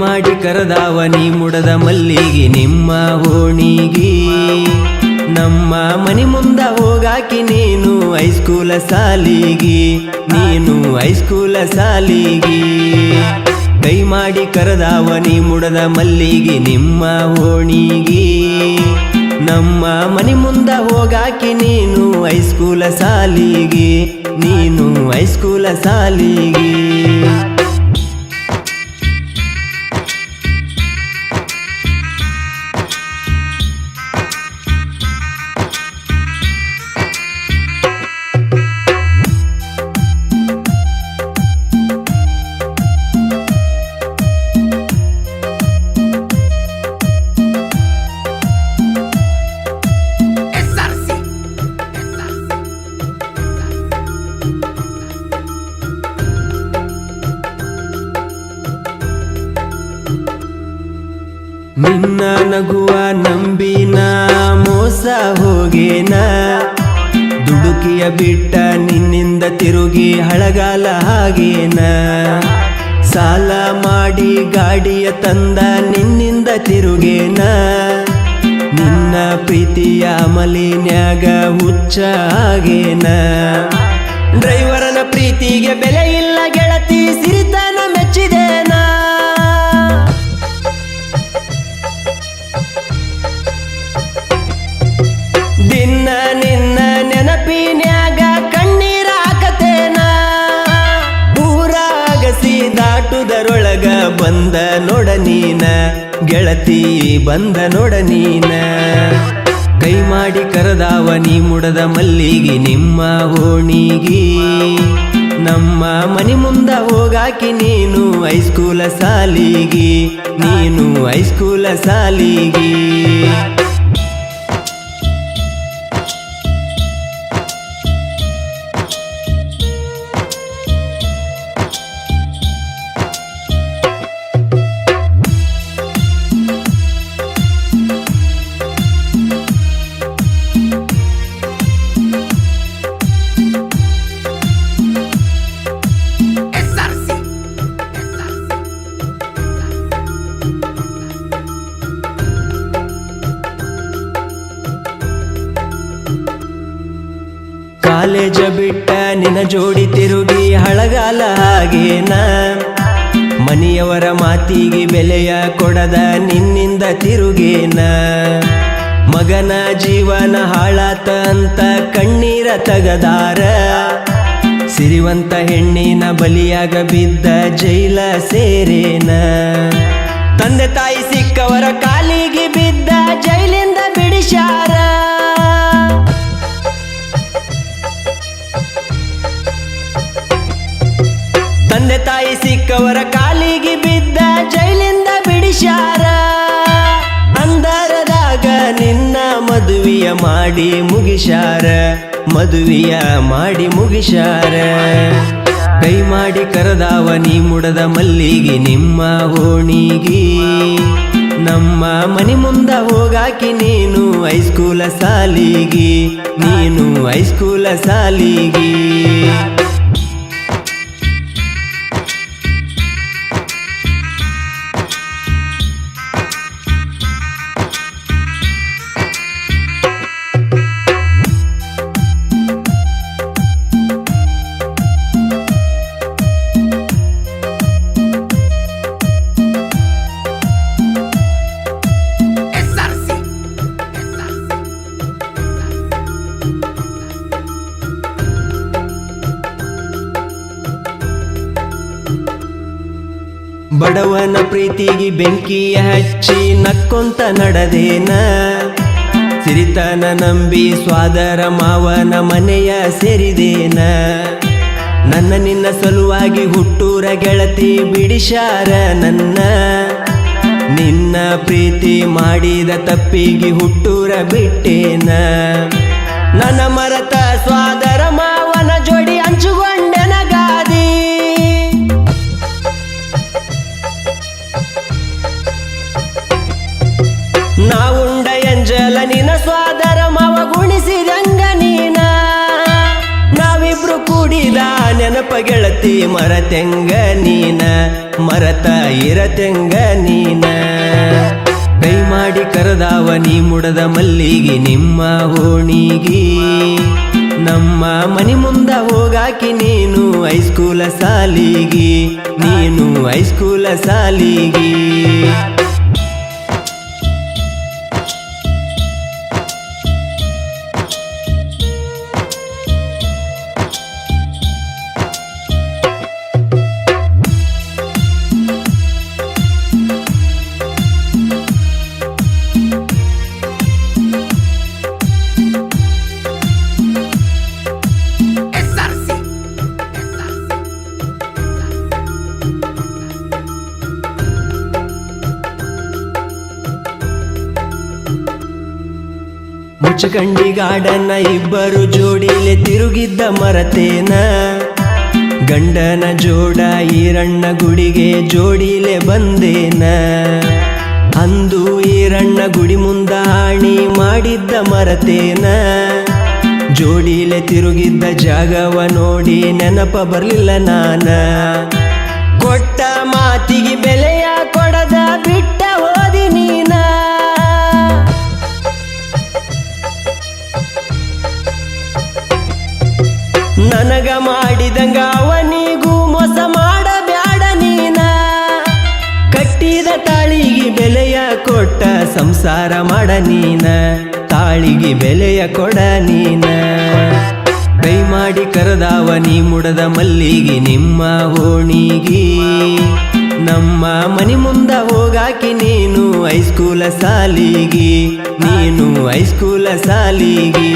ಮಾಡಿ ಕರೆದಾವ ನೀ ಮುಡದ ಮಲ್ಲಿಗೆ ನಿಮ್ಮ ಓಣಿಗೆ. ನಮ್ಮ ಮನೆ ಮುಂದ ಹೋಗಾಕಿ ನೀನು ಹೈಸ್ಕೂಲ ಸಾಲಿಗಿ. ನೀನು ಹೈಸ್ಕೂಲ ಸಾಲಿಗಿ. ಕೈ ಮಾಡಿ ಕರೆದಾವ ನೀ ಮುಡದ ಮಲ್ಲಿಗೆ ನಿಮ್ಮ ಓಣಿಗೆ. ನಮ್ಮ ಮನೆ ಮುಂದ ಹೋಗಾಕಿ ನೀನು ಹೈಸ್ಕೂಲ ಸಾಲಿಗೆ. ನೀನು ಹೈಸ್ಕೂಲ ಸಾಲಿಗಿ. ನಿನ್ನ ನಗುವ ನಂಬಿನ ಮೋಸ ಹೋಗೇನ? ದುಡುಕಿಯ ಬಿಟ್ಟ ನಿನ್ನಿಂದ ತಿರುಗಿ ಹಳಗಾಲ ಹಾಗೇನ? ಸಾಲ ಮಾಡಿ ಗಾಡಿಯ ತಂದ ನಿನ್ನಿಂದ ತಿರುಗೇನ? ನಿನ್ನ ಪ್ರೀತಿಯ ಮಲಿನ್ಯಾಗ ಹುಚ್ಚ ಆಗೇನ ಡ್ರೈವರನ ಪ್ರೀತಿಗೆ ಬೆಲೆ ಇಲ್ಲ. ಬಂದ ನೋಡ ನೀನ, ಗೆಳತಿ ಬಂದ ನೋಡ ನೀನ. ಕೈ ಮಾಡಿ ಕರೆದಾವ ನೀ ಮುಡದ ಮಲ್ಲಿಗೆ ನಿಮ್ಮ ಓಣಿಗಿ. ನಮ್ಮ ಮನೆ ಮುಂದ ಹೋಗಾಕಿ ನೀನು ಹೈಸ್ಕೂಲ ಸಾಲಿಗಿ, ನೀನು ಹೈಸ್ಕೂಲ ಸಾಲಿಗಿ. ಬಿಟ್ಟ ನಿನ ಜೋಡಿ ತಿರುಗಿ ಹಳಗಾಲ ಹಾಗೇನ? ಮನೆಯವರ ಮಾತಿಗೆ ಬೆಲೆಯ ಕೊಡದ ನಿನ್ನಿಂದ ತಿರುಗೇನ? ಮಗನ ಜೀವನ ಹಾಳಾತ ಅಂತ ಕಣ್ಣೀರ ತಗದಾರ? ಸಿರಿವಂತ ಹೆಣ್ಣಿನ ಬಲಿಯಾಗ ಬಿದ್ದ ಜೈಲ ಸೇರೇನ? ತಂದೆ ತಾಯಿ ಸಿಕ್ಕವರ ಕಾಲಿಗೆ ಬಿದ್ದ ಜೈಲಿಂದ ಬಿಡಿಸ್ಯಾರ ತಾಯಿ ಸಿಕ್ಕವರ ಕಾಲಿಗೆ ಬಿದ್ದ ಜೈಲಿಂದ ಬಿಡಿಸಾರ ಅಂದಾರದಾಗ ನಿನ್ನ ಮದುವೆಯ ಮಾಡಿ ಮುಗಿಸಾರ ಮದುವೆಯ ಮಾಡಿ ಮುಗಿಸಾರ ಕೈ ಮಾಡಿ ಕರೆದಾವ ನೀ ಮುಡದ ಮಲ್ಲಿಗೆ ನಿಮ್ಮ ಓಣಿಗೆ ನಮ್ಮ ಮನೆ ಮುಂದ ಹೋಗಾಕಿ ನೀನು ಹೈಸ್ಕೂಲ ಸಾಲಿಗಿ. ನೀನು ಹೈಸ್ಕೂಲ ಸಾಲಿಗಿ. ಬಡವನ ಪ್ರೀತಿಗೆ ಬೆಂಕಿಯ ಹಚ್ಚಿ ನಕ್ಕೊಂತ ನಡದೇನ? ಸಿರಿತನ ನಂಬಿ ಸ್ವಾದರ ಮಾವನ ಮನೆಯ ಸೇರಿದೇನ? ನನ್ನ ನಿನ್ನ ಸಲುವಾಗಿ ಹುಟ್ಟೂರ ಗೆಳತಿ ಬಿಡಿಶಾರ ನನ್ನ? ನಿನ್ನ ಪ್ರೀತಿ ಮಾಡಿದ ತಪ್ಪಿಗೆ ಹುಟ್ಟೂರ ಬಿಟ್ಟೇನ? ನನ್ನ ಮರತ ಸ್ವಾದರ ಎಂಜಲ ನಿನ ಸ್ವಾದರ ಮಾವ ಗುಣಿಸಿದಂಗ ನೀನ. ನಾವಿಬ್ರು ಕೂಡಿದ ನೆನಪ ಗೆಳತಿ ಮರತೆಂಗ ನೀನ. ಮರತ ಇರತೆಂಗ ನೀನ. ಕೈ ಮಾಡಿ ಕರೆದಾವ ನೀ ಮುಡದ ಮಲ್ಲಿಗೆ ನಿಮ್ಮ ಓಣಿಗೆ ನಮ್ಮ ಮನಿ ಮುಂದ ಹೋಗಾಕಿ ನೀನು ಹೈಸ್ಕೂಲ ಸಾಲಿಗಿ. ನೀನು ಹೈಸ್ಕೂಲ ಸಾಲಿಗಿ. ಮುಚ್ಚಕಂಡಿಗಾಡನ ಇಬ್ಬರು ಜೋಡಿಲೆ ತಿರುಗಿದ್ದ ಮರತೇನ? ಗಂಡನ ಜೋಡ ಈರಣ್ಣ ಗುಡಿಗೆ ಜೋಡಿಲೆ ಬಂದೇನ? ಅಂದು ಈರಣ್ಣ ಗುಡಿ ಮುಂದ ಆಣಿ ಮಾಡಿದ್ದ ಮರತೇನ? ಜೋಡಿಲೆ ತಿರುಗಿದ್ದ ಜಾಗವ ನೋಡಿ ನೆನಪ ಬರಲಿಲ್ಲ ನಾನ? ಕೊಟ್ಟ ಸಂಸಾರ ಮಾಡ ನೀನ, ತಾಳಿಗೆ ಬೆಲೆಯ ಕೊಡ ನೀನ. ಕೈ ಮಾಡಿ ಕರೆದಾವ ನೀ ಮುಡದ ಮಲ್ಲಿಗೆ ನಿಮ್ಮ ಓಣಿಗೆ. ನಮ್ಮ ಮನೆ ಮುಂದ ಹೋಗಾಕಿ ನೀನು ಹೈಸ್ಕೂಲ ಸಾಲಿಗಿ. ನೀನು ಹೈಸ್ಕೂಲ ಸಾಲಿಗಿ.